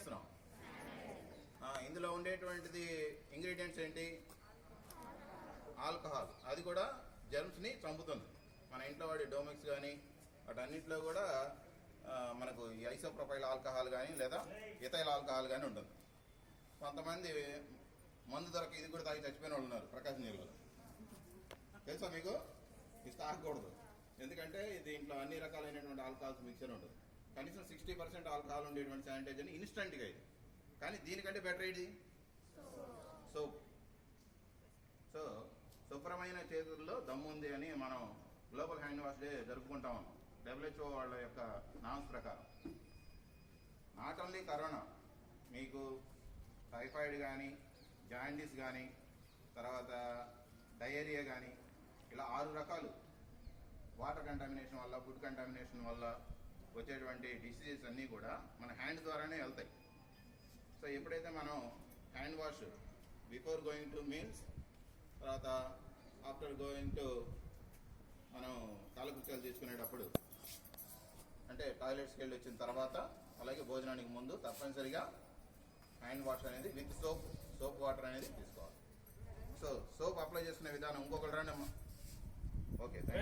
చేస్తున్నాం. ఇందులో ఉండేటువంటిది ఇంగ్రీడియంట్స్ ఏంటి? ఆల్కహాల్. అది కూడా జర్మ్స్ని చంపుతుంది. మన ఇంట్లో వాడి డోమిక్స్ కానీ వాటన్నింటిలో కూడా మనకు ఐసోప్రొఫైల్ ఆల్కహాల్ కానీ లేదా ఇథైల్ ఆల్కహాల్ కానీ ఉంటుంది. కొంతమంది మందు దొరక ఇది కూడా తాగి చచ్చిపోయిన వాళ్ళు ఉన్నారు ప్రకాశం జిల్లాలో తెలుసా మీకు? ఇది తాగకూడదు. ఎందుకంటే దీంట్లో అన్ని రకాలైనటువంటి ఆల్కహాల్స్ మిక్చర్ ఉంటుంది. కనీసం సిక్స్టీ పర్సెంట్ ఆల్కహాల్ ఉండేటువంటి శానిటైజర్ ఇన్స్టంట్గా ఇది. కానీ దీనికంటే బెటర్ ఇది సోప్. సో శుభ్రమైన చేతుల్లో దమ్ము ఉంది అని మనం గ్లోబల్ హ్యాండ్ వాష్ డే జరుపుకుంటాం డబ్ల్యూహెచ్ఓ వాళ్ళ యొక్క నామ్స్ ప్రకారం. నాట్ ఓన్లీ కరోనా మీకు టైఫాయిడ్ కానీ జాండీస్ కానీ తర్వాత డయేరియా కానీ ఇలా ఆరు రకాలు. వాటర్ కంటామినేషన్ వల్ల ఫుడ్ కంటామినేషన్ వల్ల వచ్చేటువంటి డిసీజెస్ అన్నీ కూడా మన హ్యాండ్ ద్వారానే వెళ్తాయి. సో ఎప్పుడైతే మనం hand wash before going to meals తర్వాత ఆఫ్టర్ గోయింగ్ టు మనం కాలకృత్యాలు తీసుకునేటప్పుడు అంటే టాయిలెట్స్కి వెళ్ళి వచ్చిన తర్వాత అలాగే భోజనానికి ముందు తప్పనిసరిగా హ్యాండ్ వాష్ అనేది విత్ సోప్ సోప్ వాటర్ అనేది తీసుకోవాలి. సో సోప్ అప్లై చేసుకునే విధానం ఇంకొకటి రండి అమ్మా ఓకే థ్యాంక్